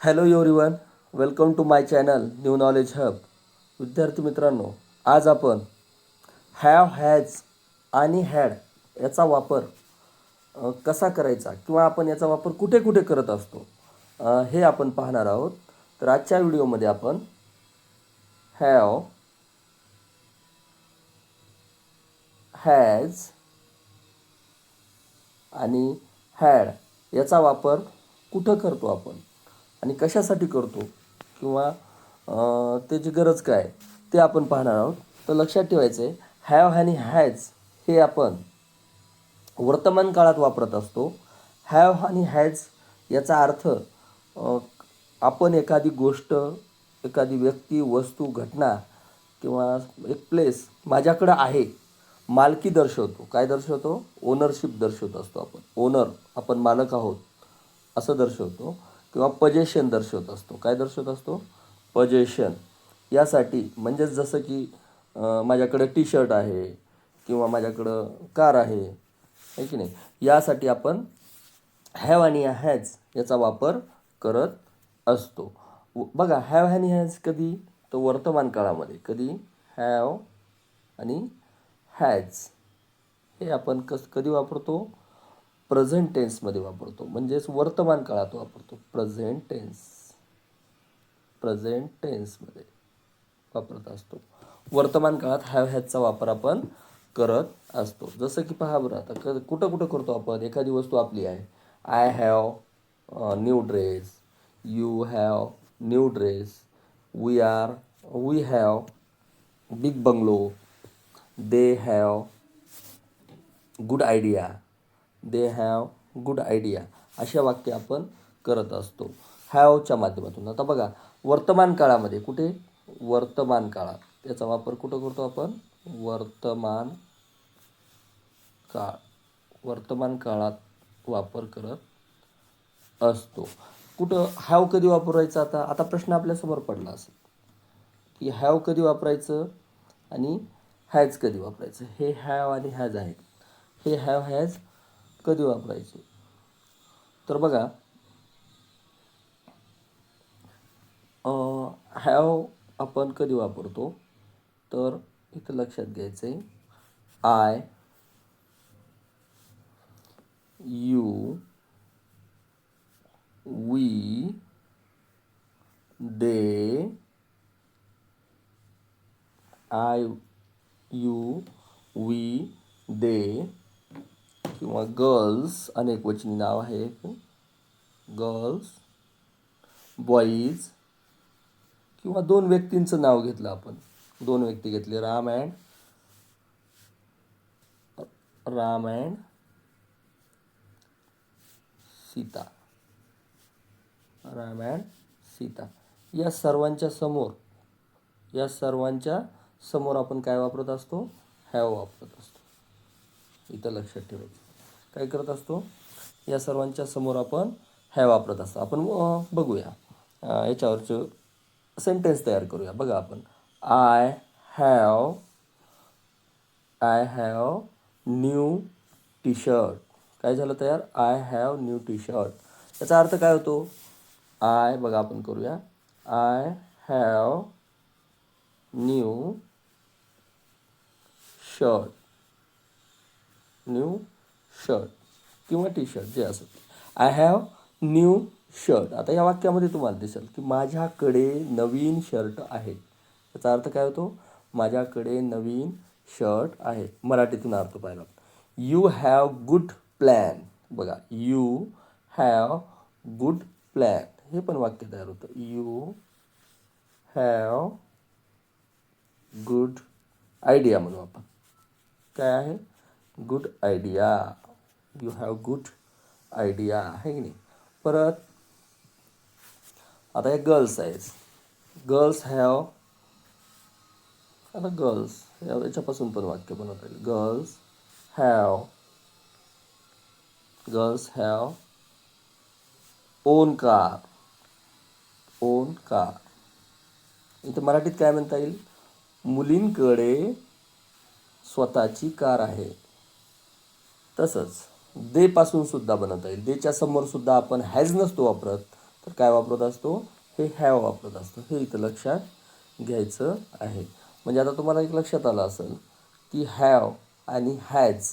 Hello everyone welcome to my channel new knowledge hub विद्यार्थी मित्रांनो आज आपण हॅव हॅज आणि हॅड याचा वापर कसा करायचा किंवा आपण याचा वापर कुठे कुठे करत असतो हे आपण पाहणार आहोत. तर आजच्या व्हिडिओमध्ये आपण हॅव हॅज आणि हॅड याचा वापर कुठं करतो आपण? आणि कशासाठी करतो? किंवा त्याची गरज काय ते आपण पाहणार आहोत. तर लक्षात ठेवायचं आहे हॅव आणि हॅज हे आपण वर्तमान काळात वापरत असतो. हॅव आणि हॅज याचा अर्थ आपण एखादी गोष्ट एखादी व्यक्ती वस्तू घटना किंवा एक प्लेस माझ्याकडं आहे मालकी दर्शवतो. काय दर्शवतो? ओनरशिप दर्शवत असतो आपण. ओनर आपण मालक आहोत असं दर्शवतो. किंवा पजेशन दर्शवत असतो. काय दर्शवत असतो? पजेशन यासाठी म्हणजेच जसं की माझ्याकडं टी शर्ट आहे किंवा माझ्याकडं कार आहे आहे की नाही? यासाठी आपण हॅव आणि हॅज याचा वापर करत असतो. व- बघा हॅव आणि हॅज कधी? तर वर्तमान काळामध्ये. कधी? हॅव आणि हॅज हे आपण कस कधी वापरतो? प्रेझेंट टेन्समध्ये वापरतो. म्हणजेच वर्तमान काळात वापरतो. प्रेझेंट टेन्स प्रेझेंट टेन्समध्ये वापरत असतो. वर्तमान काळात हॅव हॅजचा वापर आपण करत असतो. जसं की पहा बरं आता क कुठं कुठं करतो आपण? एखादी वस्तू आपली आहे. I have new dress you have new dress we are we have big bungalow they have good idea they have good idea अशा वाक्य आपण करत असतो. हॅवच्या माध्यमातून. आता बघा वर्तमान काळामध्ये कुठे? वर्तमान काळात त्याचा वापर कुठं करतो आपण? वर्तमान काळ. वर्तमान काळात वापर करत असतो. कुठं? हॅव कधी वापरायचं आता? आता प्रश्न आपल्यासमोर पडला असेल. की हॅव कधी वापरायचं? आणि हॅज कधी वापरायचं? हे हॅव आणि हॅज आहेत. हे हॅव हॅज कधी वापरायचे? तर बघा हॅव आपण कधी वापरतो? तर इथं लक्षात घ्यायचं आहे I you we they I you we they. किंवा गर्ल्स अनेक वचनी नाव आहे गर्ल्स बॉईज किंवा दोन व्यक्तींचं नाव घेतलं आपण. दोन व्यक्ती घेतले Ram and Ram and Sita. Ram and Sita. या सर्वांच्या समोर या सर्वांच्या समोर आपण काय वापरत असतो? हॅव वापरत असतो. इथं लक्षात ठेवायचं. काय करत असतो? या सर्वांच्या समोर आपण हॅव वापरत असतो. आपण बघूया. याच्यावरचं सेंटेन्स तयार करूया. बघा आपण. I have I have new T shirt काय झालं तयार? I have new T shirt याचा अर्थ काय होतो? आय बघा आपण करूया. I have new shirt new shirt किंवा टी शर्ट जे असेल आय हॅव न्यू शर्ट आता या वाक्यामध्ये तुम्हाला दिसेल की माझ्याकडे नवीन शर्ट आहे. याचा अर्थ काय होतो? माझ्याकडे नवीन शर्ट आहे. मराठीतून अर्थ पाहिला. यू हॅव गुड प्लॅन बघा यू हॅव गुड प्लॅन हे पण वाक्य तयार होतं. यू हॅव गुड आयडिया म्हणू आपण. काय आहे? Good idea you have good idea आहे की नाही? परत आता हे गर्ल्स आहेत गर्ल्स हॅव आता गर्ल्स याच्यापासून पण वाक्य बनवता येईल. Girls have girls have own car own car इथं मराठीत काय म्हणता येईल? मुलींकडे स्वतःची कार आहे. तसंच देपासून सुद्धा बनवता येईल. देच्या समोर सुद्धा आपण हॅज नसतो वापरत तर काय वापरत असतो? हे हॅव वापरत असतो. हे इथं लक्षात घ्यायचं आहे. म्हणजे आता तुम्हाला एक लक्षात आलं असेल की हॅव आणि हॅज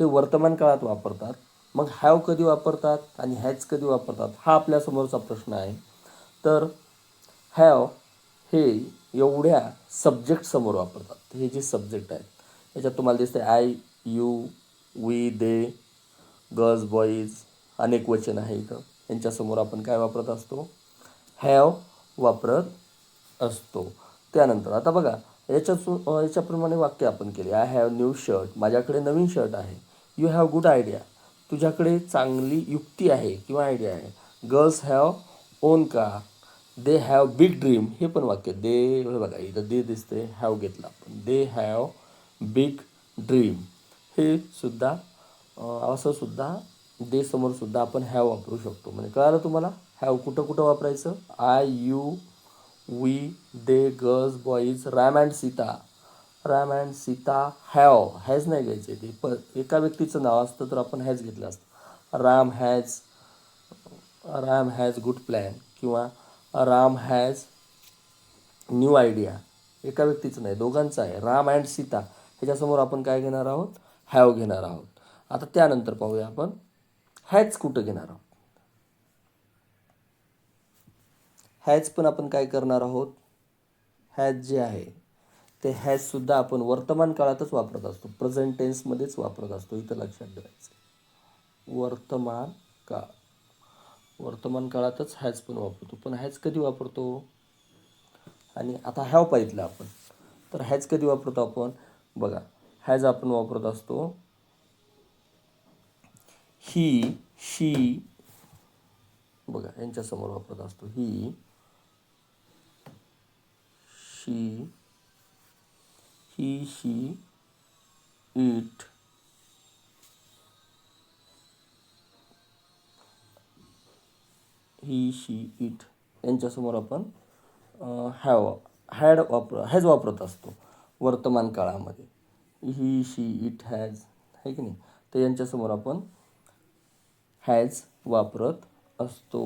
हे वर्तमान काळात वापरतात. मग हॅव कधी वापरतात आणि हॅज कधी वापरतात हा आपल्यासमोरचा प्रश्न आहे. तर हॅव हे एवढ्या सब्जेक्ट समोर वापरतात. हे जे सब्जेक्ट आहेत याच्यात तुम्हाला दिसते I you we they girls boys अनेक वचन आहे इथं. यांच्यासमोर आपण काय वापरत असतो? हॅव वापरत असतो. त्यानंतर आता बघा याच्यातून याच्याप्रमाणे वाक्य आपण केले. आय हॅव न्यू शर्ट माझ्याकडे नवीन शर्ट आहे. यू हॅव गुड आयडिया तुझ्याकडे चांगली युक्ती आहे किंवा आयडिया आहे. Girls have own car they have big dream हे पण वाक्य. दे बघा इथं दे दिसते हॅव घेतला आपण. दे हॅव बिग ड्रीम हे सुद्धा असं सुद्धा दे समोर सुद्धा आपण हॅव वापरू शकतो. म्हणजे कळालं तुम्हाला? हॅव कुठं कुठं वापरायचं? I you we they girls boys Ram and Sita Ram and Sita have has नाही घ्यायचे ते. प एका व्यक्तीचं नाव असतं तर आपण हॅज घेतलं असतं. Ram has Ram has good plan किंवा राम हॅज न्यू आयडिया एका व्यक्तीचं नाही दोघांचं आहे. राम अँड सीता ह्याच्यासमोर आपण काय घेणार आहोत? हॅव घेणार आहोत. आता त्यानंतर पाहूया आपण. हॅच कुठं घेणार आहोत? हॅच पण आपण काय करणार आहोत? हॅच जे आहे ते हॅजसुद्धा आपण वर्तमान काळातच वापरत असतो. प्रेझेंट टेन्समध्येच वापरत असतो. इथं लक्षात ठेवायचं. वर्तमान काळ. वर्तमान काळातच हॅज पण वापरतो. पण हॅज कधी वापरतो? आणि आता हॅव पाहितलं आपण. तर हॅज कधी वापरतो आपण? बघा हॅज आपण वापरत असतो ही शी बघा यांच्यासमोर वापरत असतो ही she he she it. He she it. यांच्यासमोर आपण हॅव हॅड वापर हॅज वापरत असतो वर्तमान काळामध्ये. ही शी इट हॅज आहे की नाही? तर यांच्यासमोर आपण हॅज वापरत असतो.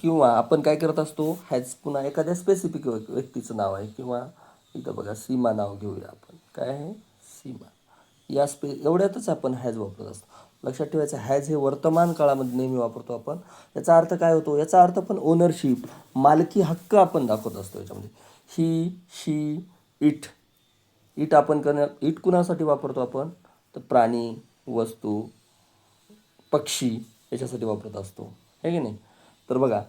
किंवा आपण काय करत असतो हॅज पुन्हा एखाद्या स्पेसिफिक व्यक्तीचं नाव आहे किंवा इथं बघा सीमा नाव घेऊया आपण. काय आहे? सीमा. या स्पे एवढ्यातच आपण हॅज वापरत असतो. लक्षात ठेवायचं हॅज हे वर्तमान काळामध्ये नेहमी वापरतो आपण. याचा अर्थ काय होतो? याचा अर्थ पण ओनरशिप मालकी हक्क आपण दाखवत असतो याच्यामध्ये. ही शी इट इट आपण करण्या इट कुणासाठी वापरतो आपण? तर प्राणी वस्तू पक्षी याच्यासाठी वापरत असतो. आहे की नाही? तर बघा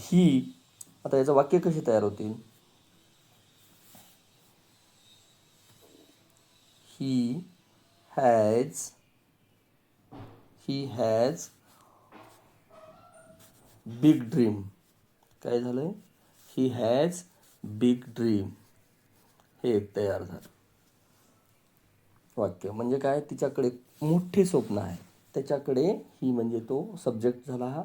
ही आता याचं वाक्य कशी तयार होतील? He has he has big dream काय झालं ही हॅज बिग ड्रीम हे एक तयार झालं. वाक्य म्हणजे काय? तिच्याकडे मोठे स्वप्न आहे. त्याच्याकडे ही म्हणजे तो सब्जेक्ट झाला हा.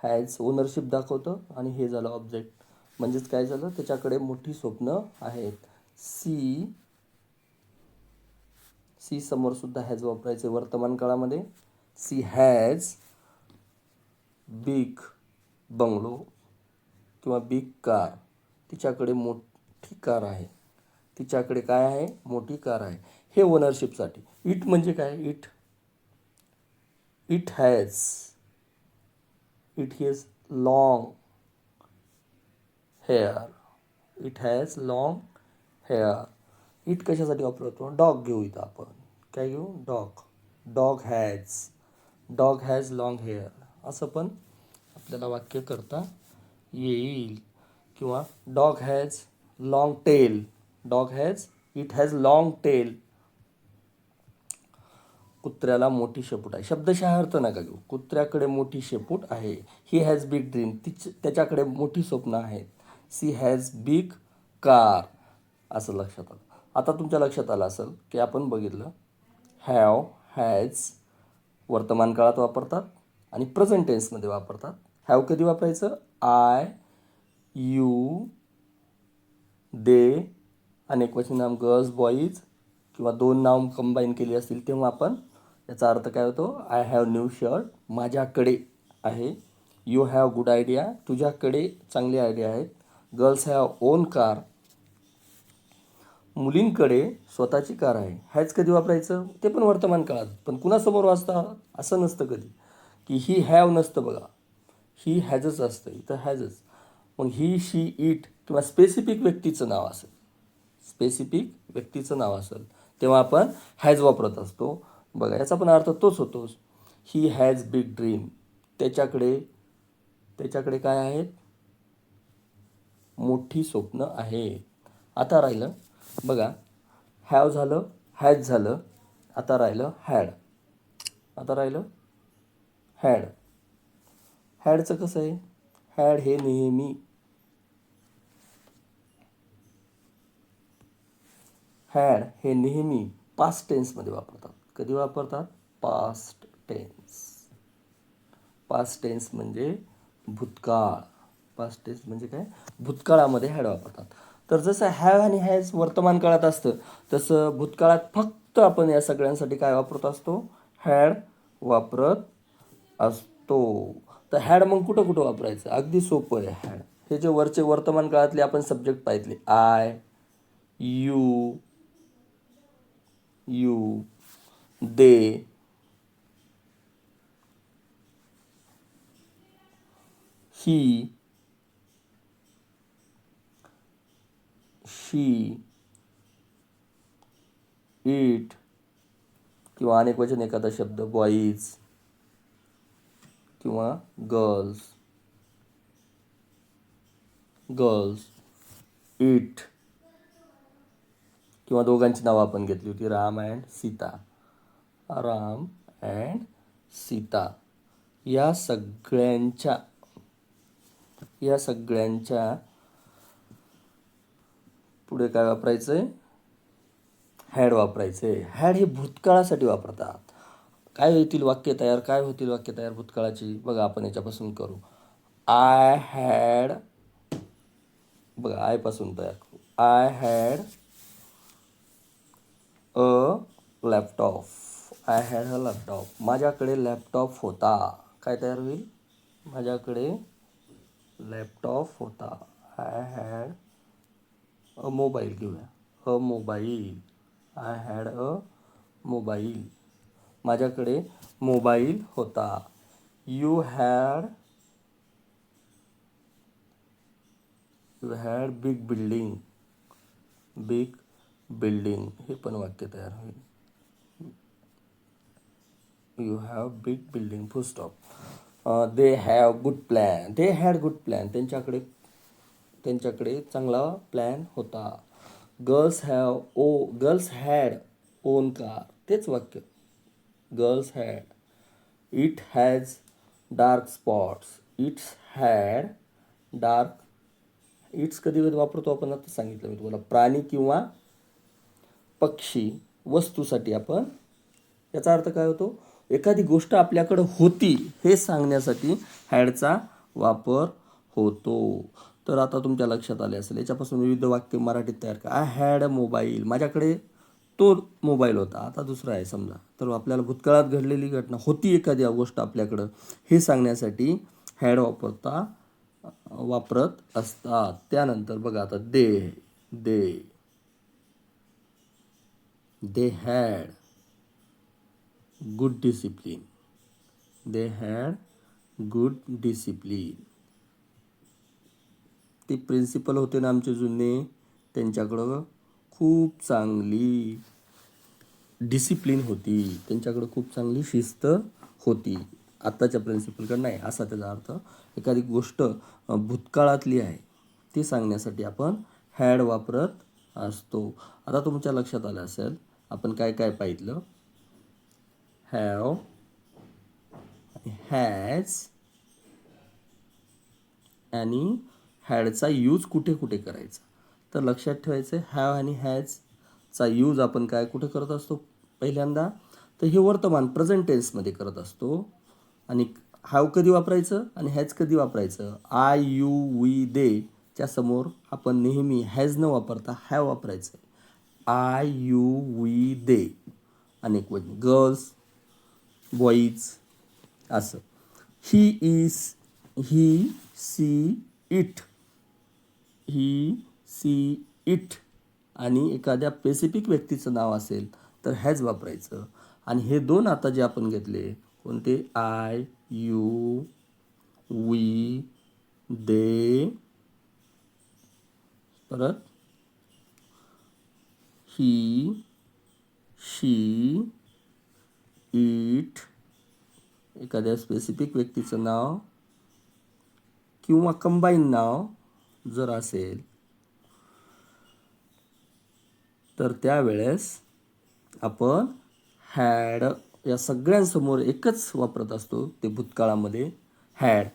हॅज ओनरशिप दाखवतं आणि हे झालं ऑब्जेक्ट म्हणजेच काय झालं? त्याच्याकडे मोठी स्वप्न आहेत. सी सी समोर सुद्धा हॅज वापरायचे वर्तमान काळामध्ये. सी हॅज बिग बंगलो किंवा बिग कार तिच्याकडे मोठी कार आहे. तिच्याकडे काय आहे? मोठी कार आहे. हे ओनरशिपसाठी इट म्हणजे काय? It it has it has long hair it has long hair it कशासाठी वापरतो डॉग घेऊ इथं आपण. काय घेऊ? Dog dog has dog has long hair असं पण आपल्याला वाक्य करता येईल. किंवा dog has long tail dog has it has long tail. कुत्र्याला मोठी शेपूट आहे. शब्दशः अर्थ नका घेऊ. कुत्र्याकडे मोठी शेपूट आहे. ही हॅज बिग ड्रीम तिच त्याच्याकडे मोठी स्वप्न आहेत. सी हॅज बिग कार असं लक्षात आलं. आता तुमच्या लक्षात आलं असेल की आपण बघितलं हॅव हॅज वर्तमान काळात वापरतात आणि प्रेझेंट टेन्समध्ये वापरतात. हॅव कधी वापरायचं? आय यू दे अनेक वचन नाम गर्ल्स बॉईज किंवा दोन नाव कंबाईन केली असतील तेव्हा आपण याचा अर्थ काय होतो? आय हॅव न्यू शर्ट माझ्याकडे आहे. यू हॅव गुड आयडिया तुझ्याकडे चांगली आयडिया आहेत. गर्ल्स हॅव ओन कार मुलींकडे स्वतःची कार आहे. हॅज कधी वापरायचं? ते पण वर्तमान काळात. पण कुणासमोर वाचता? असं नसतं कधी. की ही हॅव नसतं बघा. ही हॅजच असतं इथं हॅजच मग ही शी इट किंवा स्पेसिफिक व्यक्तीचं नाव असेल. स्पेसिफिक व्यक्तीचं नाव असेल तेव्हा आपण हॅज वापरत असतो. बघा याचा पण अर्थ तोच होतोच ही हॅज बिग ड्रीम त्याच्याकडे त्याच्याकडे काय आहेत मोठी स्वप्न आहे. आता राहिलं बघा हॅव झालं हॅज झालं आता राहिलं हॅड आता राहिलं हॅड हॅडचं कसं आहे? हॅड हे नेहमी हॅड हे नेहमी पास्ट टेन्समध्ये वापरतात. कधी वापरतात? पास्ट टेन्स पास्ट टेन्स म्हणजे भूतकाळ. पास्ट टेन्स म्हणजे काय? भूतकाळामध्ये हॅड वापरतात. तर जसं हॅव आणि हॅज वर्तमान काळात असतं तसं भूतकाळात फक्त आपण या सगळ्यांसाठी काय वापरत असतो? हॅड वापरत असतो. तर हॅड मग कुठं कुठं वापरायचं? अगदी सोपं आहे. हॅड हे जे वरचे वर्तमान काळातले आपण subject पाहितले. I you you they he she it किंवा अनेक वचन एखादा शब्द बॉईज किंवा गर्ल्स गर्ल्स इट किंवा दोघांची नावं आपण घेतली होती राम अँड सीता. राम अँड सीता. या सगळ्यांच्या या सगळ्यांच्या पुढे काय वापरायचं आहे हॅड वापरायचं आहे हॅड हे भूतकाळासाठी वापरतात. काय होतील वाक्य तयार काय होतील वाक्य तयार भूतकाळाची? बघा आपण याच्यापासून करू. आय हॅड बघा आयपासून तयार करू. I had a laptop I had a laptop माझ्याकडे लॅपटॉप होता. काय तयार होईल? माझ्याकडे लॅपटॉप होता. आय हॅड अ मोबाईल घेऊया. A mobile I had a mobile माझ्याकडे मोबाईल होता. You had you had big building big building हे पण वाक्य तयार होईल. You have big building full stop they have good plan they had good plan त्यांच्याकडे त्यांच्याकडे चांगला प्लॅन होता. Girls have O girls had own car तेच वाक्य. Girls had it has dark spots it's had dark it's कधी कधी वापरतो आपण? आता सांगितलं मी तुम्हाला. प्राणी किंवा पक्षी वस्तूसाठी आपण याचा अर्थ काय होतो? एखादी गोष्ट आपल्याकडं होती हे सांगण्यासाठी हॅडचा वापर होतो. तर आता तुमच्या लक्षात आले असेल याच्यापासून विविध वाक्य मराठीत तयार करा. आय हॅड अ मोबाईल माझ्याकडे तो मोबाईल होता. आता दुसरा आहे समजा. तर आपल्याला भूतकाळात घडलेली घटना होती एखादी गोष्ट आपल्याकडं हे सांगण्यासाठी हॅड वापरता वापरत असतात. त्यानंतर बघा आता they they. They had good discipline they had good discipline ते प्रिन्सिपल होते ना आमचे जुने त्यांच्याकडं खूप चांगली डिसिप्लिन होती. त्यांच्याकडं खूप चांगली शिस्त होती. आत्ताच्या प्रिन्सिपलकडे नाही असा त्याचा अर्थ. एखादी गोष्ट भूतकाळातली आहे ती सांगण्यासाठी आपण हॅड वापरत असतो. आता तुमच्या लक्षात आलं असेल आपण काय काय पाहिलं? हॅव हॅज आणि हॅडचा यूज कुठे कुठे करायचा? तर लक्षात ठेवायचं हॅव आणि हॅजचा यूज आपण काय कुठे करत असतो? पहिल्यांदा. तर हे वर्तमान प्रेझेंट टेन्समध्ये करत असतो. आणि हॅव कधी वापरायचं? आणि हॅज कधी वापरायचं? आय यू वी दे च्या समोर आपण नेहमी हॅज न वापरता हॅव वापरायचं आय यू वी दे. अनेक वचन गर्ल्स बॉईज असं. He is he she it. He she it. आणि एखाद्या स्पेसिफिक व्यक्तीचं नाव असेल तर हॅज वापरायचं. आणि हे दोन आता जे आपण घेतले कोणते? I you we they. परत? ही शी इट एखाद्या स्पेसिफिक व्यक्तीचं नाव किंवा कंबाईन नाव जर असेल तर त्यावेळेस आपण हॅड या सगळ्यांसमोर एकच वापरत असतो ते भूतकाळामध्ये हॅड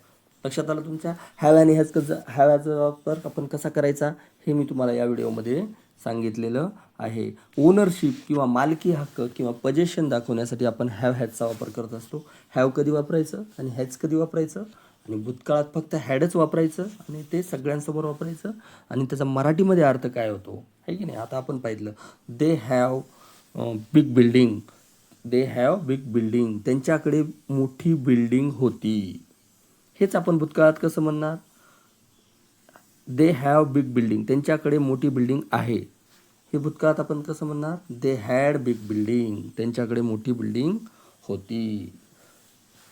लक्षात आलं तुमच्या? हॅव आणि हॅज कसं हॅव्याचा वापर आपण कसा करायचा हे मी तुम्हाला या व्हिडिओमध्ये सांगितलेलं आहे. ओनरशिप किंवा मालकी हक्क किंवा पजेशन दाखवण्यासाठी आपण हॅव हॅजचा वापर करत असतो. हॅव कधी वापरायचं आणि हॅज कधी वापरायचं? आणि भूतकाळात फक्त हॅडच वापरायचं आणि ते सगळ्यांसमोर वापरायचं. आणि त्याचा मराठीमध्ये अर्थ काय होतो? आहे की नाही? आता आपण पाहिलं. They have big building they have big building त्यांच्याकडे मोठी बिल्डिंग होती. हेच आपण भूतकाळात कसं म्हणणार? दे हॅव बिग बिल्डिंग त्यांच्याकडे मोठी बिल्डिंग आहे. हे भूतकाळात आपण कसं म्हणणार? दे हॅड बिग बिल्डिंग त्यांच्याकडे मोठी बिल्डिंग होती.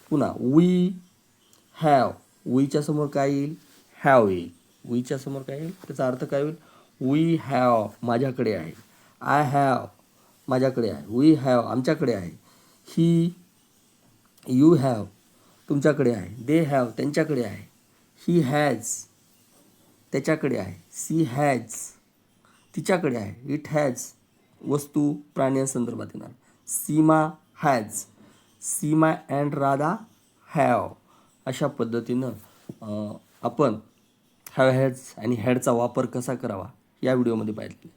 पुन्हा वी हॅव वीच्या समोर काय येईल? हॅव येईल. वीच्या समोर काय येईल? त्याचा अर्थ काय होईल? वी हॅव माझ्याकडे आहे. आय हॅव माझ्याकडे आहे. वी हॅव आमच्याकडे आहे. ही यू हॅव तुमच्याकडे आहे. दे हॅव त्यांच्याकडे आहे. ही हॅज त्याच्याकडे आहे. सी हॅज तिच्याकडे आहे. इट हॅज वस्तू प्राण्यांसंदर्भात येणार. Seema has Seema and Radha have अशा पद्धतीनं आपण हॅव हॅज आणि हॅडचा वापर कसा करावा या व्हिडिओमध्ये पाहिजे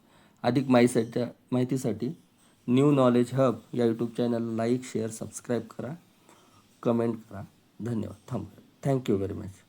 अधिक माहितीसाठी माहितीसाठी न्यू नॉलेज हब या यूट्यूब चॅनलला लाईक शेअर सबस्क्राईब करा. कमेंट करा. धन्यवाद. थांब थँक्यू व्हेरी मच